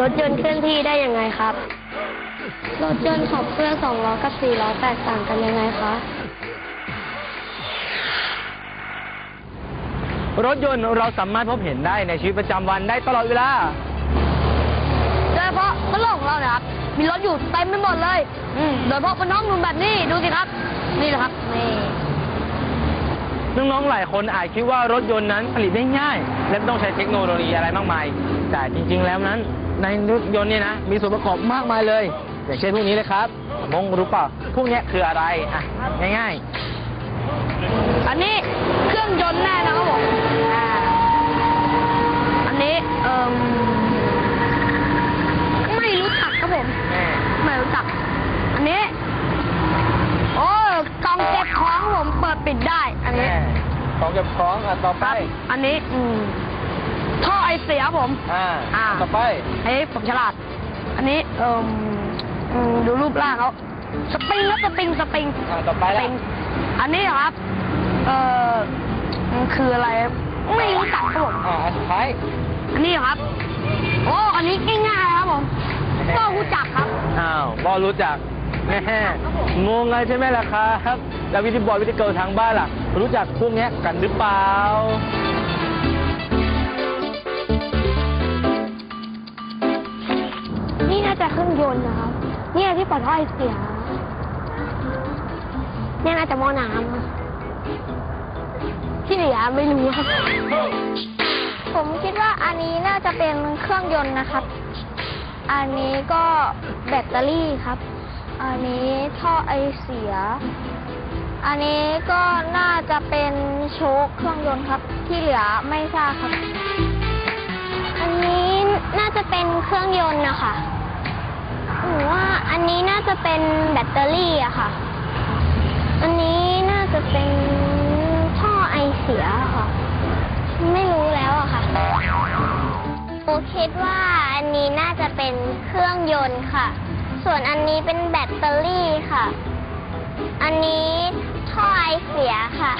รถยนต์เคลื่อนที่ได้ยังไงครับ รถยนต์ขับเคลื่อนสองล้อกับสี่ล้อแตกต่างกันยังไงคะ รถยนต์เราสามารถพบเห็นได้ในชีวิตประจำวันได้ตลอดเวลา โดยเฉพาะถนนของเราเนี่ยครับ มีรถอยู่เต็มไปหมดเลย อืมโดยเฉพาะบนน้องนุ่นแบบนี้ดูสิครับ นี่แหละครับนี่น้องๆ หลายคนอาจคิดว่ารถยนต์นั้นผลิตได้ง่าย และไม่ต้องใช้เทคโนโลยีอะไรมากมาย แต่จริง ๆ แล้วนั้น ในรถยนต์เนี่ยนะ มีส่วนประกอบมากมายเลย อย่างเช่นพวกนี้เลยครับมงรู้เปล่าพวกเนี้ยคืออะไรอะง่ายอันนี้เครื่องยนต์แน่นะครับผมอ่าอันนี้เอ่มไม่รู้จักครับผมๆแม่ไม่รู้จัก อันนี้ โอ้กล่องเก็บของครับผมเปิดปิดได้ อันนี้แม่ของเก็บของอะต่อไปอันนี้อืม ท่อไอเสียครับผม อ่าอ่า ต่อไปอันนี้ผมฉลาด อันนี้เอ่มอืมดูรูปร่างเขาสปริงครับสปริงสปริงอ่าต่อไปสละปริงอันนี้เหรอครับ เอ่อมันคืออะไร ไม่รู้จักครับผมอ่าอันสุดท้ายอันนี้เหรอครับ โอ้อันนี้ง่ายๆครับผมก็รู้จักครับ อ้าวบอรู้จักแม่งงเลยใช่ไหมล่ะครับ แล้ววิธีบอยวิธีเกิร์ลทางบ้านล่ะ รู้จักพวกเนี้ยกันหรือเปล่า น่าจะเครื่องยนต์นะครับ เนี่ยที่ปล่อยท่อไอเสีย เนี่ยน่าจะหม้อน้ำที่เหลือไม่รู้ครับ ผมคิดว่าอันนี้น่าจะเป็นเครื่องยนต์นะครับ อันนี้ก็แบตเตอรี่ครับ อันนี้ท่อไอเสีย อันนี้ก็น่าจะเป็นโชคเครื่องยนต์ครับ ที่เหลือไม่ทราบครับ อันนี้น่าจะเป็นเครื่องยนต์นะคะหรือว่าอันนี้น่า จะเป็นแบตเตอรี่อะค่ะ อันนี้น่าจะเป็นท่อไอเสียค่ะ ไม่รู้แล้วอะค่ะโอคิดว่าอันนี้น่าจะเป็นเครื่องยนต์ค่ะ ส่วนอันนี้เป็นแบตเตอรี่ค่ะ อันนี้ท่อไอเสียค่ะ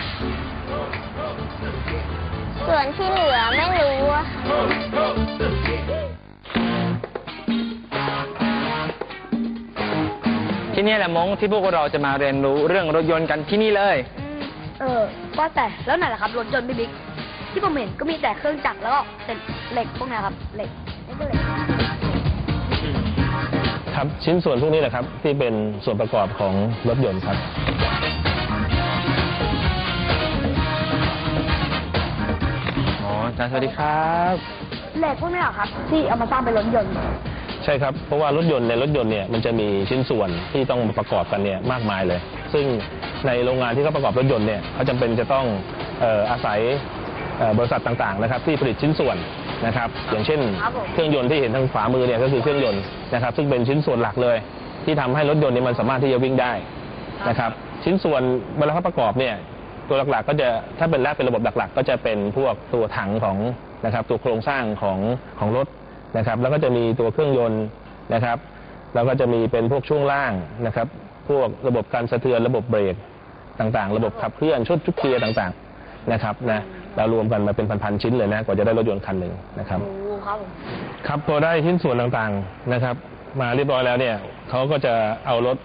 ส่วนที่เหลือไม่รู้อะ ที่นี่แหละมงที่พวกเราจะมาเรียนรู้เรื่องรถยนต์กันที่นี่เลย เออ ว่าแต่แล้วไหนล่ะครับรถยนต์พี่บิ๊กที่ผมเห็นก็มีแต่เครื่องจักรแล้วก็เป็นเหล็กพวกเนี้ยครับเหล็กนี่ก็เหล็กครับชิ้นส่วนพวกนี้แหละครับ ที่เป็นส่วนประกอบของรถยนต์ครับ อ๋ออาจารย์สวัสดีครับ เหล็กพวกเนี้ยเหรอครับ ที่เอามาสร้างเป็นรถยนต์ใช่ครับ เพราะว่ารถยนต์ในรถยนต์เนี่ยมันจะมีชิ้นส่วนที่ต้องมาประกอบกันเนี่ยมากมายเลย ซึ่งในโรงงานที่เขาประกอบรถยนต์เนี่ยเขาจำเป็นจะต้องเอ่ออาศัยเอ่อบริษัทต่างๆนะครับที่ผลิตชิ้นส่วนนะครับอย่างเช่นครับผมเครื่องยนต์ที่เห็นทางขวามือเนี่ยก็คือเครื่องยนต์นะครับซึ่งเป็นชิ้นส่วนหลักเลย ที่ทำให้รถยนต์เนี่ยมันสามารถที่จะวิ่งได้นะครับชิ้นส่วนเวลาเขาประกอบเนี่ยตัวหลักๆ ก็จะถ้าเป็นแรกเป็นระบบหลักๆ ก็จะเป็นพวกตัวถังของนะครับตัวโครงสร้างของของรถ นะครับ แล้วก็จะมีตัวเครื่องยนต์นะครับ แล้วก็จะมีเป็นพวกช่วงล่างนะครับ พวกระบบการสะเทือนระบบเบรกต่างๆ ระบบขับเคลื่อนชุดชุดเกียร์ต่างๆนะครับนะเรารวมกันมาเป็นพันๆชิ้นเลยนะกว่าจะได้รถยนต์คันหนึ่งนะครับโอ้ครับผมครับพอได้ชิ้นส่วนต่างๆนะครับ มาเรียบร้อยแล้วเนี่ยเขาก็จะเอารถ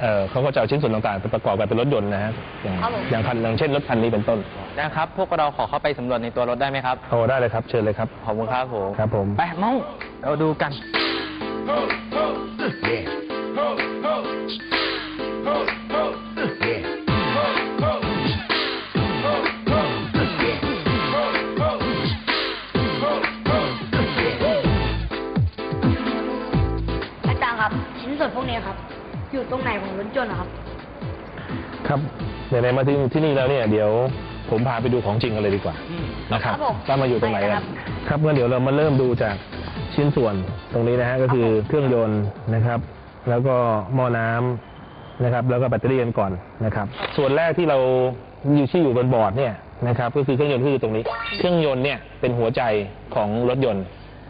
เอ่อเขาก็จะเอาชิ้นส่วนต่างๆไปประกอบกันเป็นรถยนต์นะฮะอย่างครับผม อย่างคันอย่างเช่นรถคันนี้เป็นต้นนะครับ พวกเราขอเข้าไปสำรวจในตัวรถได้ไหมครับ โอ้ได้เลยครับ เชิญเลยครับขอบคุณครับผม ครับผม ไปมงเราดูกันอ ตรงไหนของรถยนต์นะครับ ครับไหนๆมาที่ที่นี่แล้วเนี่ยเดี๋ยวผมพาไปดูของจริงกันเลยดีกว่าอืมนะครับครับผม ว่ามาอยู่ตรงไหนไปกัครันบครับงั้นเดี๋ยวเรามาเริ่มดูจากชิ้นส่วนตรงนี้นะฮะก็คือเครื่องยนต์นะครับ แล้วก็หม้อน้ำนะครับ แล้วก็แบตเตอรี่กันก่อนนะครับ ส่วนแรกที่เราอยู่ที่อยู่บนบอร์ดเนี่ยนะครับ ก็คือเครื่องยนต์ก็คือตรงนี้ เครื่องยนต์เนี่ยเป็นหัวใจของรถยนต์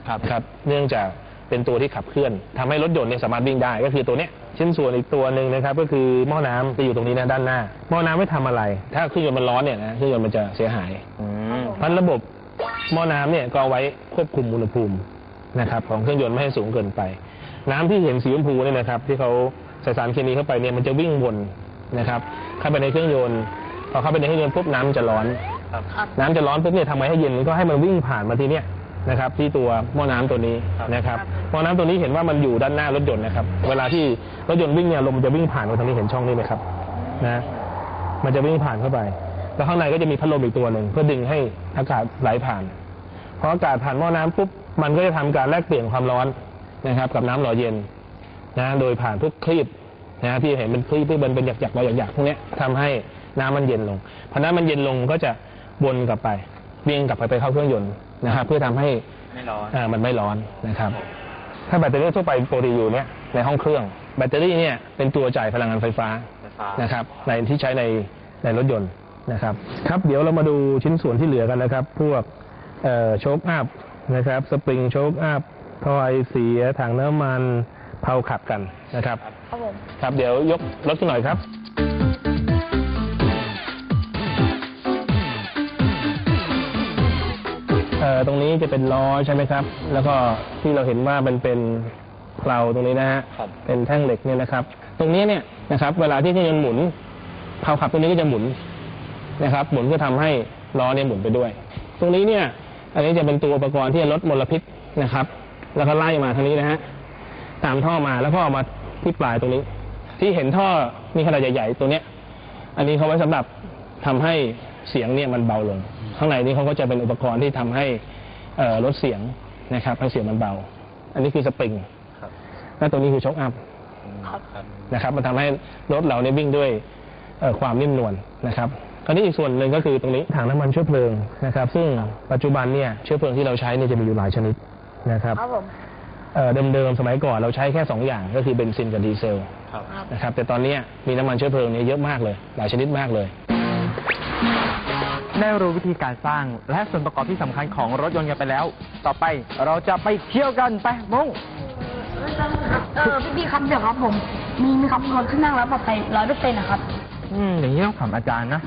ครับครับ เนื่องจากเป็นตัวที่ขับเคลื่อนทำให้รถยนต์เนี่ยสามารถวิ่งได้ ก็คือตัวเนี้ย ชิ้นส่วนอีกตัวหนึ่งนะครับก็คือหม้อน้ำจะอยู่ตรงนี้นะด้านหน้า หม้อน้ำไม่ทำอะไร ถ้าเครื่องยนต์มันร้อนเนี่ยนะเครื่องยนต์มันจะเสียหาย อืมเพราะระบบหม้อน้ำเนี่ยก็เอาไว้ควบคุมอุณหภูมินะครับของเครื่องยนต์ไม่ให้สูงเกินไป น้ำที่เห็นสีชมพูเนี่ยนะครับ ที่เขาใส่สารเคมีเข้าไปเนี่ยมันจะวิ่งวนนะครับเข้าไปในเครื่องยนต์พอเข้าไปในเครื่องยนต์ปุ๊บน้ำมันจะร้อน ครับ น้ำจะร้อนปุ๊บเนี่ยทำไงให้เย็นก็ให้มันวิ่งผ่านมาที่เนี่ย นะครับที่ตัวหม้อน้ำตัวนี้ครับนะครับหม้อน้ำตัวนี้เห็นว่ามันอยู่ด้านหน้ารถยนต์นะครับ เวลาที่รถยนต์วิ่งเนี่ยลมมันจะวิ่งผ่านมาทางนี้เห็นช่องนี้ไหมครับนะมันจะวิ่งผ่านเข้าไป แล้วข้างในก็จะมีพัดลมอีกตัวหนึ่งเพื่อดึงให้อากาศไหลผ่านพออากาศผ่านหม้อน้ำปุ๊บมันก็จะทำการแลกเปลี่ยนความร้อนนะครับ กับน้ำหล่อเย็นนะโดยผ่านพวกคลีบนะที่เห็นเป็นคลีบที่มันเป็นหยักๆรอยหยักๆพวกเนี้ยทำให้น้ำมันเย็นลงพอน้ำมันเย็นลงก็จะวนกลับไปวิ่งกลับไปไปเข้าเครื่องยนต์ นะครับเพื่อทำให้ไม่ร้อนอ่ามันไม่ร้อนนะครับ ถ้าแบตเตอรี่ทั่วไปปกติอยู่เนี่ยในห้องเครื่อง แบตเตอรี่เนี่ยเป็นตัวจ่ายพลังงานไฟฟ้าไฟฟ้านะครับในที่ใช้ในในรถยนต์นะครับ ครับเดี๋ยวเรามาดูชิ้นส่วนที่เหลือกันนะครับ พวกเอ่อโชคอัพนะครับ สปริงโชคอัพท่อไอเสียถังน้ำมันเพลาขับกันนะครับ ครับผมครับเดี๋ยวยกรถขึ้นหน่อยครับ ตรงนี้จะเป็นล้อใช่ไหมครับ แล้วก็ที่เราเห็นว่ามันเป็นเพลาตรงนี้นะฮะครับเป็นแท่งเหล็กเนี่ยนะครับ ตรงนี้เนี่ยนะครับ เวลาที่เครื่องยนต์หมุนเพลาขับตรงนี้ก็จะหมุนนะครับ หมุนก็ทำให้ล้อเนี่ยหมุนไปด้วย ตรงนี้เนี่ย อันนี้จะเป็นตัวอุปกรณ์ที่จะลดมลพิษนะครับ แล้วก็ไล่มาทางนี้นะฮะตามท่อมาแล้วก็เอามาที่ปลายตรงนี้ ที่เห็นท่อมีขนาดใหญ่ๆตัวเนี้ย อันนี้เขาไว้สำหรับทำให้เสียงเนี่ยมันเบาลง ข้างในนี้เขาก็จะเป็นอุปกรณ์ที่ทำให้เอ่อลดเสียงนะครับให้เสียงมันเบา อันนี้คือสปริงครับและตัวนี้คือช็อคอัพครับนะครับมันทำให้รถเราเนี่ยวิ่งด้วยเอ่อความนิ่มนวลนะครับคราวนี้อีกส่วนหนึ่งก็คือตรงนี้ถังน้ำมันเชื้อเพลิงนะครับ ซึ่งปัจจุบันเนี่ยเชื้อเพลิงที่เราใช้เนี่ยจะมีอยู่หลายชนิดนะครับครับผมเอ่อเดิมๆสมัยก่อนเราใช้แค่สองอย่างก็คือเบนซินกับดีเซลครับนะครับแต่ตอนเนี้ยมีน้ำมันเชื้อเพลิงเนี่ยเยอะมากเลย หลายชนิดมากเลย ได้รู้วิธีการสร้างและส่วนประกอบที่สำคัญของรถยนต์กันไปแล้ว ต่อไปเราจะไปเที่ยวกันไปมงเออพี่พี่ครับเดี๋ยวครับผม มีมีครับรถที่นั่งแล้วปลอดภัยร้อยเปอร์เซ็นต์นะครับ อืมอย่างนี้ต้องถามอาจารย์นะ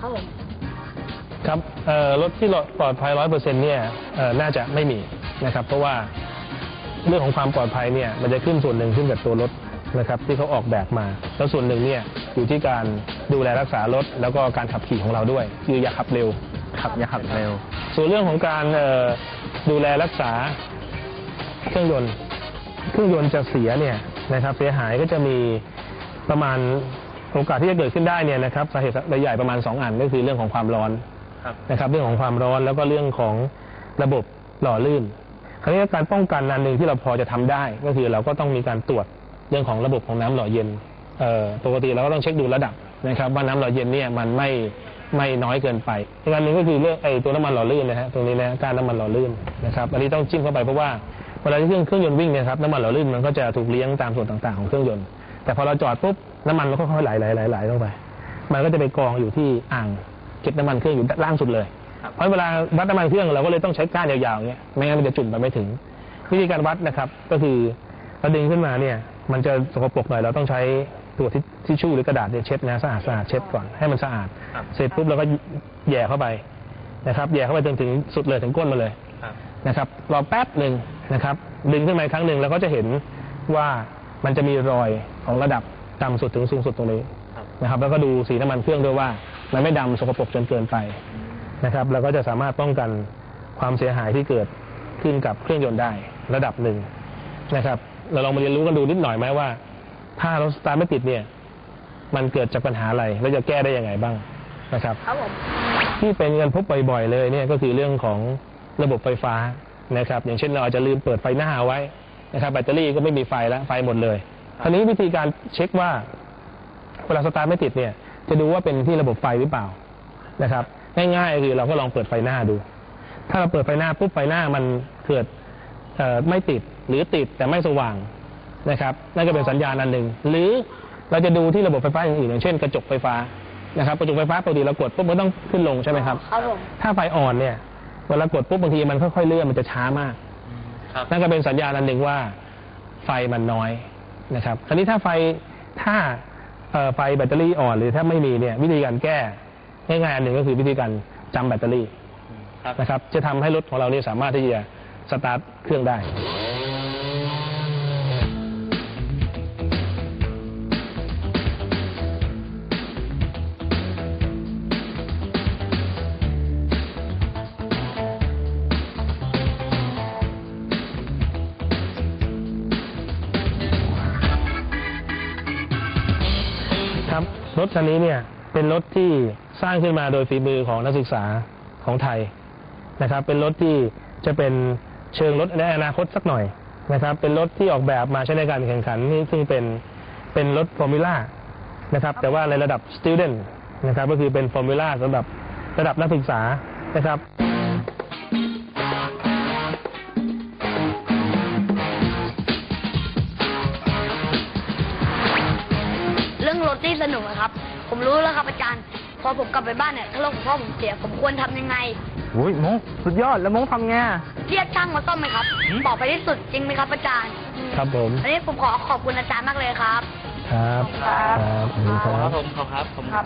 ครับผมครับเอ่อรถที่ปลอดภัยร้อยเปอร์เซ็นต์เนี่ยเอ่อน่าจะไม่มีนะครับ เพราะว่าเรื่องของความปลอดภัยเนี่ยมันจะขึ้นส่วนหนึ่งขึ้นกับตัวรถ นะครับที่เขาออกแบบมา แล้วส่วนหนึ่งเนี่ยอยู่ที่การดูแลรักษารถ แล้วก็การขับขี่ของเราด้วย คืออย่าขับเร็ว ขับอย่าขับเร็ว ส่วนเรื่องของการเอ่อดูแลรักษาเครื่องยนต์ เครื่องยนต์จะเสียเนี่ยนะครับเสียหายก็จะมีประมาณโอกาสที่จะเกิดขึ้นได้เนี่ยนะครับสาเหตุใหญ่ๆประมาณ 2 อันก็คือเรื่องของความร้อนครับนะครับ เรื่องของความร้อนแล้วก็เรื่องของระบบหล่อลื่นคราวนี้การป้องกันอันหนึ่งที่เราพอจะทำได้ ก็คือเราก็ต้องมีการตรวจ เรื่องของระบบของน้ำหล่อเย็นเออปกติเราก็ต้องเช็คดูระดับนะครับ ว่าน้ำหล่อเย็นเนี่ยมันไม่ไม่น้อยเกินไปอีกอันหนึ่งก็คือเรื่องไอ้ตัวน้ำมันหล่อลื่นนะฮะตรงนี้นะการน้ำมันหล่อลื่นนะครับอันนี้ต้องจิ้มเข้าไปเพราะว่าเวลาที่เครื่องเครื่องยนต์วิ่งเนี่ยครับน้ำมันหล่อลื่นมันก็จะถูกเลี้ยงตามส่วนต่างๆของเครื่องยนต์แต่พอเราจอดปุ๊บน้ำมันมันก็ค่อยๆไหลไหลไหลไหลลงไป มันก็จะไปกองอยู่ที่อ่างเก็บน้ำมันเครื่องอยู่ด้านล่างสุดเลย เพราะเวลาวัดน้ำมันเครื่องเราก็เลยต้องใช้ก้านยาวๆเงี้ยไม่งั้นมันจะจุ่มไปไม่ถึง วิธีการวัดนะครับ ก็คือเราดึงขึ้นมาเนี่ย มันจะสกปรกหน่อยเราต้องใช้ตัวทิชทิชชู่หรือกระดาษเนี่ยเช็ดนะสะอาดสะอาดเช็ดก่อนให้มันสะอาด ครับเสร็จปุ๊บเราก็แหย่เข้าไปนะครับแหย่เข้าไปจนถึงสุดเลยถึงก้นมาเลยครับ นะครับรอแป๊บหนึ่งนะครับ ดึงขึ้นมาอีกครั้งหนึ่งเราก็จะเห็นว่ามันจะมีรอยของระดับต่ำสุดถึงสูงสุดตรงนี้ครับ นะครับ แล้วก็ดูสีน้ำมันเครื่องด้วยว่ามันไม่ดำสกปรกจนเกินไปนะครับเราก็จะสามารถป้องกันความเสียหายที่เกิดขึ้นกับเครื่องยนต์ได้ระดับหนึ่งนะครับ เราลองมาเรียนรู้กันดูนิดหน่อยไหมว่า ถ้ารถสตาร์ทไม่ติดเนี่ย มันเกิดจากปัญหาอะไรแล้วจะแก้ได้ยังไงบ้างนะครับครับผมที่เป็นกันพบบ่อยๆเลยเนี่ยก็คือเรื่องของระบบไฟฟ้านะครับ อย่างเช่นเราอาจจะลืมเปิดไฟหน้าเอาไว้นะครับ แบตเตอรี่ก็ไม่มีไฟแล้วไฟหมดเลยคราวนี้วิธีการเช็คว่าเวลาสตาร์ทไม่ติดเนี่ย จะดูว่าเป็นที่ระบบไฟหรือเปล่านะครับ ง่ายๆคือเราก็ลองเปิดไฟหน้าดู ถ้าเราเปิดไฟหน้าปุ๊บไฟหน้ามันเกิดเอ่อไม่ติด หรือติดแต่ไม่สว่างนะครับนั่นก็เป็นสัญญาณอันหนึ่ง หรือเราจะดูที่ระบบไฟฟ้าอื่นๆอย่างเช่นกระจกไฟฟ้านะครับกระจกไฟฟ้าปกติเรากดปุ๊บมันต้องขึ้นลงใช่ไหมครับครับผมถ้าไฟอ่อนเนี่ยเวลากดปุ๊บบางทีมันค่อยๆเลื่อนมันจะช้ามากครับนั่นก็เป็นสัญญาณอันหนึ่งว่าไฟมันน้อยนะครับคราวนี้ถ้าไฟถ้าเอ่อไฟแบตเตอรี่อ่อนหรือถ้าไม่มีเนี่ยวิธีการแก้ง่ายๆอันหนึ่งก็คือวิธีการจำแบตเตอรี่ครับนะครับจะทำให้รถของเราเนี่ยสามารถที่จะสตาร์ทเครื่องได้ ถคันนี้เนี่ยเป็นรถที่สร้างขึ้นมาโดยฝีมือของนักศึกษาของไทยนะครับ เป็นรถที่จะเป็นเชิงรถในอนาคตสักหน่อยนะครับ เป็นรถที่ออกแบบมาใช้ในการแข่งขันนี่ซึ่งเป็นเป็นรถฟอร์มูล่านะครับ แต่ว่าในระดับ student นะครับ ก็คือเป็นฟอร์มูล่าสำหรับระดับนักศึกษานะครับ รื่องรถที่สนุกอะครับ ผมรู้แล้วครับอาจารย์ พอผมกลับไปบ้านเนี่ยถ้ารถของพ่อผมเสียผมควรทำยังไงอุ้ยมงสุดยอดแล้วมงทำไงเรียกช่างมาซ่อมไหมครับหืมบอกไปที่สุดจริงไหมครับอาจารย์ครับผมอันนี้ผมขอขอบคุณอาจารย์มากเลยครับ ครับ ครับครับขอบคุณครับผมครับ ผมครับ